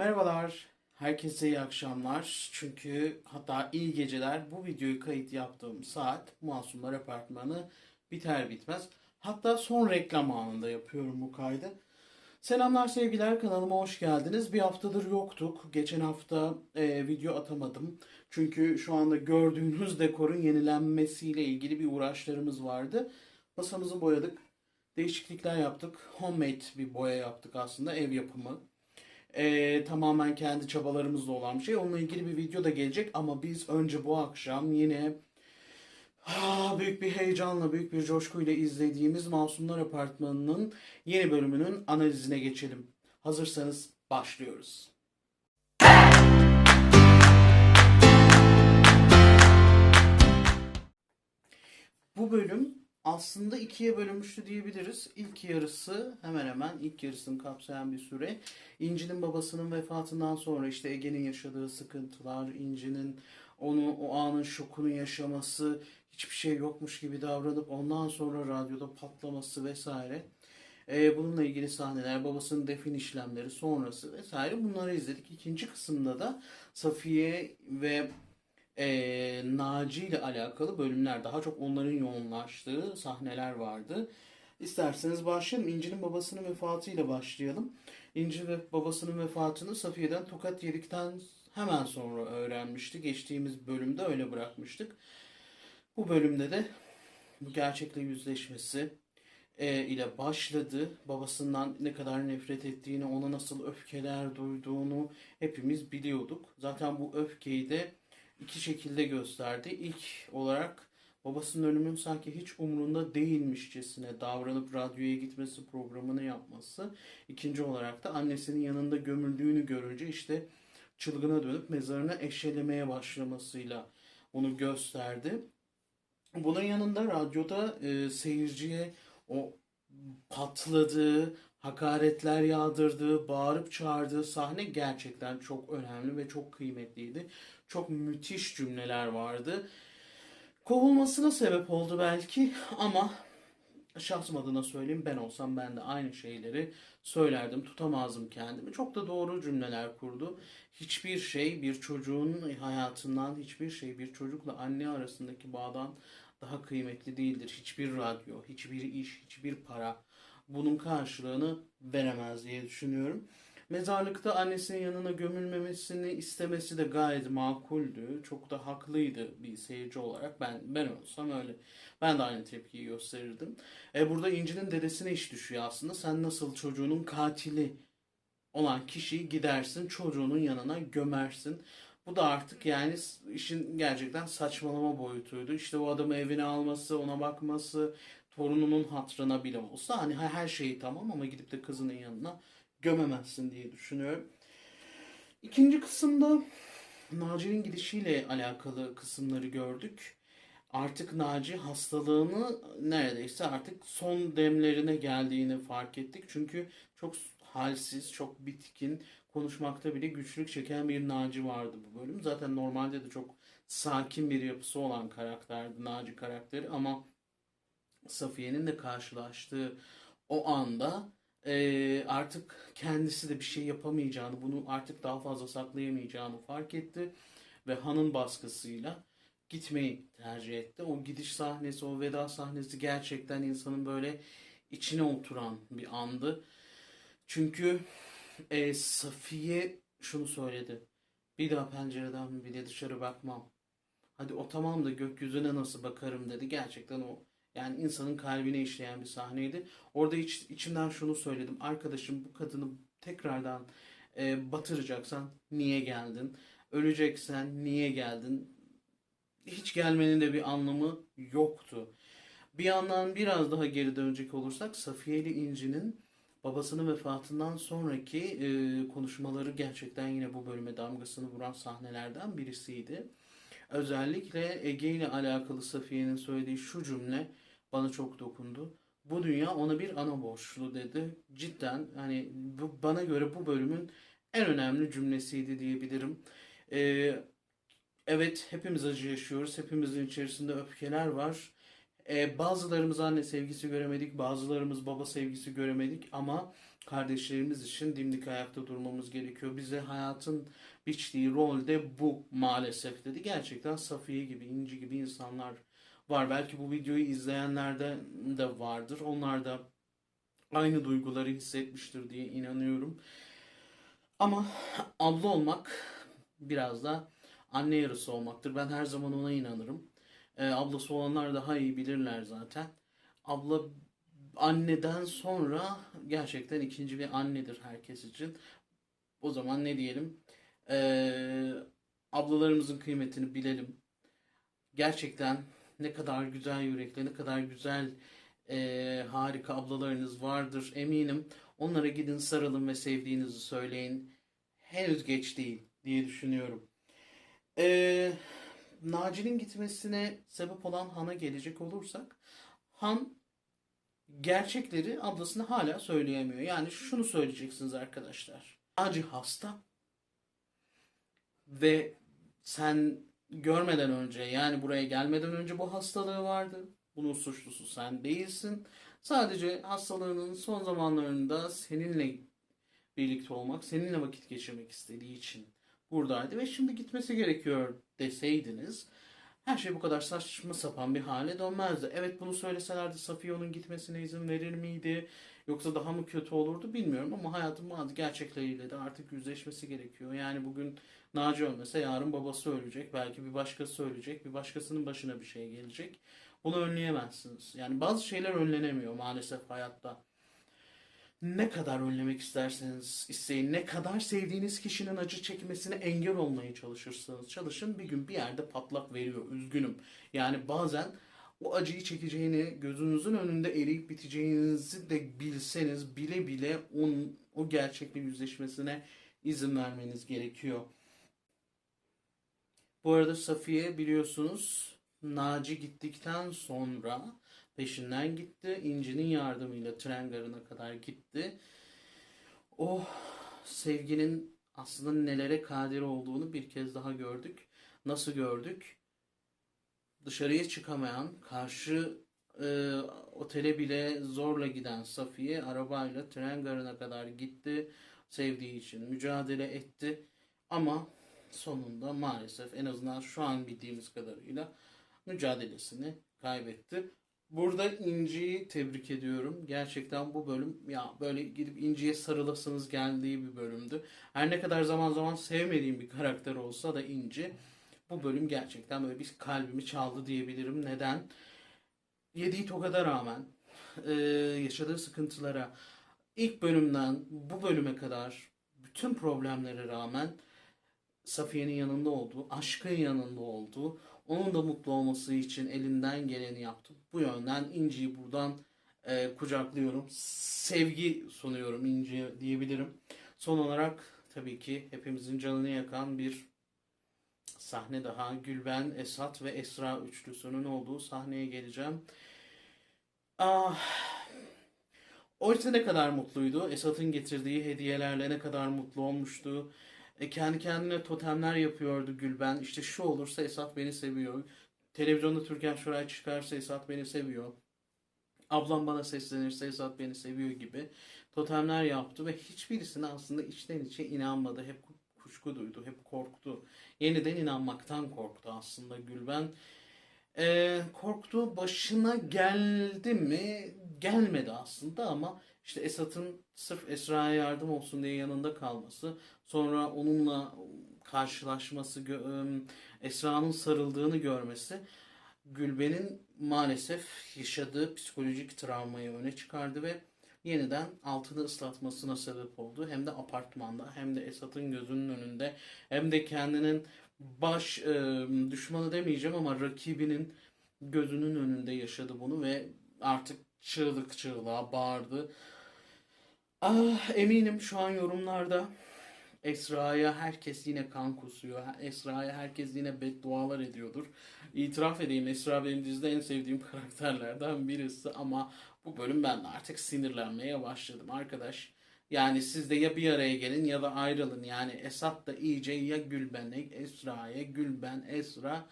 Merhabalar, herkese iyi akşamlar. Çünkü hatta iyi geceler. Bu videoyu kayıt yaptığım saat Masumlar Apartmanı biter bitmez. Hatta son reklam anında yapıyorum bu kaydı. Selamlar sevgiler kanalıma hoş geldiniz. Bir haftadır yoktuk. Geçen hafta e, video atamadım. Çünkü şu anda gördüğünüz dekorun yenilenmesiyle ilgili bir uğraşlarımız vardı. Masamızı boyadık. Değişiklikler yaptık. Homemade bir boya yaptık aslında. Ev yapımı. Ee, tamamen kendi çabalarımızla olan bir şey. Onunla ilgili bir video da gelecek ama biz önce bu akşam yine ah, büyük bir heyecanla, büyük bir coşkuyla izlediğimiz Masumlar Apartmanı'nın yeni bölümünün analizine geçelim. Hazırsanız başlıyoruz. Bu bölüm aslında ikiye bölünmüştü diyebiliriz. İlk yarısı hemen hemen ilk yarısını kapsayan bir süre. İnci'nin babasının vefatından sonra işte Ege'nin yaşadığı sıkıntılar, İnci'nin onu o anın şokunu yaşaması, hiçbir şey yokmuş gibi davranıp ondan sonra radyoda patlaması vesaire. Ee, bununla ilgili sahneler, babasının defin işlemleri sonrası vesaire bunları izledik. İkinci kısımda da Safiye ve e, Naci ile alakalı bölümler daha çok onların yoğunlaştığı sahneler vardı. İsterseniz başlayalım. İnci'nin babasının vefatıyla başlayalım. İnci ve babasının vefatını Safiye'den tokat yedikten hemen sonra öğrenmişti. Geçtiğimiz bölümde öyle bırakmıştık. Bu bölümde de bu gerçekle yüzleşmesi e, ile başladı. Babasından ne kadar nefret ettiğini, ona nasıl öfkeler duyduğunu hepimiz biliyorduk. Zaten bu öfkeyi de iki şekilde gösterdi. İlk olarak babasının ölümün sanki hiç umrunda değilmişçesine davranıp radyoya gitmesi, programını yapması. İkinci olarak da annesinin yanında gömüldüğünü görünce işte çılgına dönüp mezarını eşelemeye başlamasıyla onu gösterdi. Bunun yanında radyoda e, seyirciye o patladığı, hakaretler yağdırdığı, bağırıp çağırdığı sahne gerçekten çok önemli ve çok kıymetliydi. Çok müthiş cümleler vardı. Kovulmasına sebep oldu belki ama şahsım adına söyleyeyim ben olsam ben de aynı şeyleri söylerdim. Tutamazdım kendimi. Çok da doğru cümleler kurdu. Hiçbir şey bir çocuğun hayatından, hiçbir şey bir çocukla anne arasındaki bağdan daha kıymetli değildir. Hiçbir radyo, hiçbir iş, hiçbir para bunun karşılığını veremez diye düşünüyorum. Mezarlıkta annesinin yanına gömülmemesini istemesi de gayet makuldü. Çok da haklıydı bir seyirci olarak. Ben ben olsam öyle. Ben de aynı tepkiyi gösterirdim. E burada İnci'nin dedesine iş düşüyor aslında. Sen nasıl çocuğunun katili olan kişiyi gidersin çocuğunun yanına gömersin. Bu da artık yani işin gerçekten saçmalama boyutuydu. İşte o adamı evine alması, ona bakması, torununun hatrına bile olsa hani her şeyi tamam ama gidip de kızının yanına gömemezsin diye düşünüyorum. İkinci kısımda Naci'nin gidişiyle alakalı kısımları gördük. Artık Naci hastalığını neredeyse artık son demlerine geldiğini fark ettik. Çünkü çok halsiz, çok bitkin, konuşmakta bile güçlük çeken bir Naci vardı bu bölüm. Zaten normalde de çok sakin bir yapısı olan karakterdi Naci karakteri ama Safiye'nin de karşılaştığı o anda e, artık kendisi de bir şey yapamayacağını, bunu artık daha fazla saklayamayacağını fark etti ve Han'ın baskısıyla gitmeyi tercih etti. O gidiş sahnesi, o veda sahnesi gerçekten insanın böyle içine oturan bir andı. Çünkü e, Safiye şunu söyledi. Bir daha pencereden bile dışarı bakmam. Hadi o tamam da gökyüzüne nasıl bakarım dedi. Gerçekten o yani insanın kalbine işleyen bir sahneydi. Orada iç, içimden şunu söyledim. Arkadaşım bu kadını tekrardan e, batıracaksan niye geldin? Öleceksen niye geldin? Hiç gelmenin de bir anlamı yoktu. Bir yandan biraz daha geri dönecek olursak Safiye ile İnci'nin babasının vefatından sonraki e, konuşmaları gerçekten yine bu bölüme damgasını vuran sahnelerden birisiydi. Özellikle Ege ile alakalı Safiye'nin söylediği şu cümle bana çok dokundu. Bu dünya ona bir ana borçlu dedi. Cidden hani bu, bana göre bu bölümün en önemli cümlesiydi diyebilirim. Ee, evet hepimiz acı yaşıyoruz. Hepimizin içerisinde öfkeler var. Ee, bazılarımız anne sevgisi göremedik, bazılarımız baba sevgisi göremedik ama kardeşlerimiz için dimdik ayakta durmamız gerekiyor. Bize hayatın biçtiği rol de bu maalesef dedi. Gerçekten Safiye gibi, İnci gibi insanlar var. Belki bu videoyu izleyenlerde de vardır. Onlar da aynı duyguları hissetmiştir diye inanıyorum. Ama abla olmak biraz da anne yarısı olmaktır. Ben her zaman ona inanırım. Ee, ablası olanlar daha iyi bilirler zaten. Abla anneden sonra gerçekten ikinci bir annedir herkes için. O zaman ne diyelim? Ee, ablalarımızın kıymetini bilelim. Gerçekten ne kadar güzel yürekli, ne kadar güzel e, harika ablalarınız vardır eminim. Onlara gidin sarılın ve sevdiğinizi söyleyin. Henüz geç değil diye düşünüyorum. Ee, Naci'nin gitmesine sebep olan Han'a gelecek olursak Han gerçekleri ablasına hala söyleyemiyor. Yani şunu söyleyeceksiniz arkadaşlar. Naci hasta ve sen görmeden önce yani buraya gelmeden önce bu hastalığı vardı. Bunun suçlusu sen değilsin. Sadece hastalığının son zamanlarında seninle birlikte olmak, seninle vakit geçirmek istediği için buradaydı ve şimdi gitmesi gerekiyor deseydiniz her şey bu kadar saçma sapan bir hale dönmezdi. Evet bunu söyleselerdi Safiye onun gitmesine izin verir miydi? Yoksa daha mı kötü olurdu bilmiyorum ama hayatın bazı gerçekleriyle de artık yüzleşmesi gerekiyor. Yani bugün Naci ölmese yarın babası ölecek. Belki bir başkası ölecek. Bir başkasının başına bir şey gelecek. Bunu önleyemezsiniz. Yani bazı şeyler önlenemiyor maalesef hayatta. Ne kadar önlemek isterseniz isteyin, ne kadar sevdiğiniz kişinin acı çekmesine engel olmaya çalışırsanız çalışın bir gün bir yerde patlak veriyor. Üzgünüm. Yani bazen o acıyı çekeceğini, gözünüzün önünde eriyip biteceğinizi de bilseniz bile bile onun, o gerçekle yüzleşmesine izin vermeniz gerekiyor. Bu arada Safiye biliyorsunuz Naci gittikten sonra peşinden gitti. İnci'nin yardımıyla tren garına kadar gitti. O sevginin aslında nelere kadir olduğunu bir kez daha gördük. Nasıl gördük? Dışarıya çıkamayan, karşı e, otele bile zorla giden Safiye arabayla tren garına kadar gitti. Sevdiği için mücadele etti. Ama sonunda maalesef en azından şu an bildiğimiz kadarıyla mücadelesini kaybetti. Burada İnci'yi tebrik ediyorum. Gerçekten bu bölüm ya böyle gidip İnci'ye sarılasınız geldiği bir bölümdü. Her ne kadar zaman zaman sevmediğim bir karakter olsa da İnci bu bölüm gerçekten böyle bir kalbimi çaldı diyebilirim. Neden? Yediği tokada rağmen e, yaşadığı sıkıntılara ilk bölümden bu bölüme kadar bütün problemlere rağmen Safiye'nin yanında olduğu, aşkın yanında olduğu, onun da mutlu olması için elinden geleni yaptı. Bu yönden İnci'yi buradan e, kucaklıyorum. Sevgi sunuyorum İnci'ye diyebilirim. Son olarak tabii ki hepimizin canını yakan bir sahne daha. Gülben, Esat ve Esra üçlüsünün olduğu sahneye geleceğim. Ah, Oysa ne kadar mutluydu. Esat'ın getirdiği hediyelerle ne kadar mutlu olmuştu. E, kendi kendine totemler yapıyordu Gülben. İşte şu olursa Esat beni seviyor. Televizyonda Türkan Şoray çıkarsa Esat beni seviyor. Ablam bana seslenirse Esat beni seviyor gibi totemler yaptı ve hiçbirisine aslında içten içe inanmadı. Hep kuşku duydu, hep korktu. Yeniden inanmaktan korktu aslında Gülben. Ee, korktu başına geldi mi? Gelmedi aslında ama işte Esat'ın sırf Esra'ya yardım olsun diye yanında kalması, sonra onunla karşılaşması, Esra'nın sarıldığını görmesi Gülben'in maalesef yaşadığı psikolojik travmayı öne çıkardı ve yeniden altını ıslatmasına sebep oldu. Hem de apartmanda hem de Esat'ın gözünün önünde hem de kendinin baş e, düşmanı demeyeceğim ama rakibinin gözünün önünde yaşadı bunu ve artık çığlık çığlığa bağırdı. Ah, eminim şu an yorumlarda Esra'ya herkes yine kan kusuyor. Esra'ya herkes yine beddualar ediyordur. İtiraf edeyim Esra benim dizide en sevdiğim karakterlerden birisi ama bu bölüm ben de artık sinirlenmeye başladım arkadaş. Yani siz de ya bir araya gelin ya da ayrılın. Yani Esat da iyice ya Gülben'e, Esra'ya, Gülben, Esra.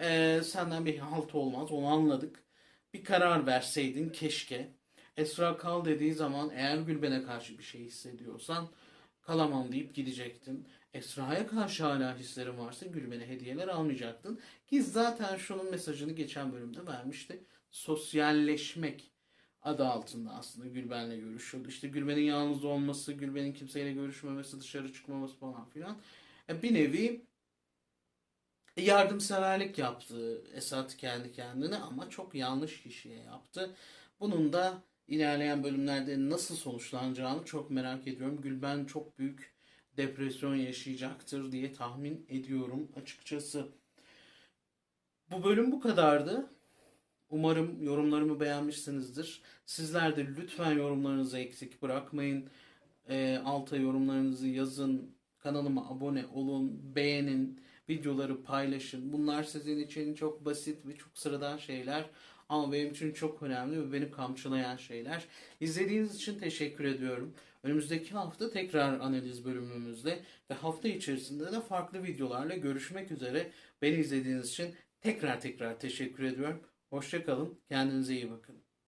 Ee, senden bir halt olmaz onu anladık. Bir karar verseydin keşke. Esra kal dediği zaman eğer Gülben'e karşı bir şey hissediyorsan kalamam deyip gidecektin. Esra'ya karşı hala hislerin varsa Gülben'e hediyeler almayacaktın. Ki zaten şunun mesajını geçen bölümde vermişti. Sosyalleşmek adı altında aslında Gülben'le görüşüyordu. İşte Gülben'in yalnız olması, Gülben'in kimseyle görüşmemesi, dışarı çıkmaması falan filan. E, Bir nevi yardımseverlik yaptı Esat kendi kendine ama çok yanlış kişiye yaptı. Bunun da ilerleyen bölümlerde nasıl sonuçlanacağını çok merak ediyorum. Gülben çok büyük depresyon yaşayacaktır diye tahmin ediyorum açıkçası. Bu bölüm bu kadardı. Umarım yorumlarımı beğenmişsinizdir. Sizler de lütfen yorumlarınızı eksik bırakmayın. Ee, alta yorumlarınızı yazın. Kanalıma abone olun, beğenin, videoları paylaşın. Bunlar sizin için çok basit ve çok sıradan şeyler. Ama benim için çok önemli ve beni kamçılayan şeyler. İzlediğiniz için teşekkür ediyorum. Önümüzdeki hafta tekrar analiz bölümümüzde ve hafta içerisinde de farklı videolarla görüşmek üzere. Beni izlediğiniz için tekrar tekrar teşekkür ediyorum. Hoşçakalın. Kendinize iyi bakın.